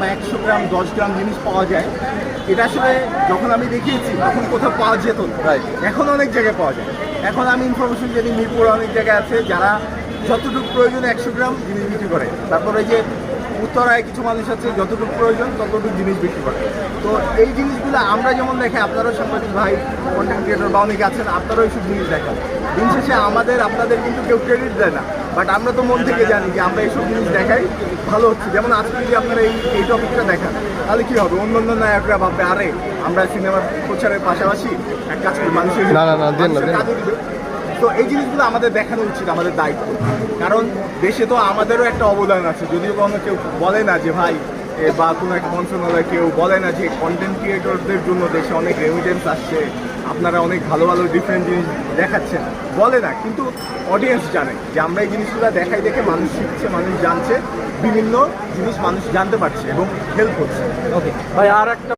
বা একশো গ্রাম দশ গ্রাম জিনিস পাওয়া যায়। এটা আসলে যখন আমি দেখিয়েছি তখন কোথাও পাওয়া যেত. এখন অনেক জায়গায় পাওয়া যায়। এখন আমি ইনফরমেশন জানি মিরপুরে অনেক জায়গায় আছে যারা যতটুকু প্রয়োজন একশো গ্রাম জিনিস বিক্রি করে। তারপরে যে উত্তরায় কিছু মানুষ আছে যতটুকু প্রয়োজন ততটুকু জিনিস বিক্রি করে। তো এই জিনিসগুলো আমরা যেমন দেখে আপনারাও সাংবাদিক ভাই কন্টেন্ট ক্রিয়েটর বা অনেকে আছেন আপনারাও এইসব জিনিস দেখেন। দিন শেষে আমাদের আপনাদের কিন্তু কেউ ক্রেডিট দেয় না। বাট আমরা তো মন থেকে জানি যে আমরা এইসব জিনিস দেখাই ভালো হচ্ছে। যেমন আজকে যদি আপনারা এই এই টপিকটা দেখান তাহলে কি হবে? অন্য অন্য নায়করা ভাববে আরে আমরা সিনেমার প্রচারের পাশাপাশি এক কাজ করি মানুষের না, না, না, দেন না, মানুষের দেন না। কাজে দিবে। তো এই জিনিসগুলো আমাদের দেখানো উচিত আমাদের দায়িত্ব। কারণ দেশে তো আমাদেরও একটা অবদান আছে। যদিও কোনো কেউ বলে না যে ভাই বা কোনো একটা মন্ত্রণালয় কেউ বলে না যে কন্টেন্ট ক্রিয়েটরদের জন্য দেশে অনেক রেমিটেন্স আসছে। আপনারা অনেক ভালো ভালো ডিফারেন্ট জিনিস দেখাচ্ছেন। বলে না, কিন্তু অডিয়েন্স জানে যে আমরা এই জিনিসগুলো দেখাই দেখে মানুষ শিখছে, মানুষ জানছে, বিভিন্ন জিনিস মানুষ জানতে পারছে এবং হেল্প করছে। ওকে ভাই, আর একটা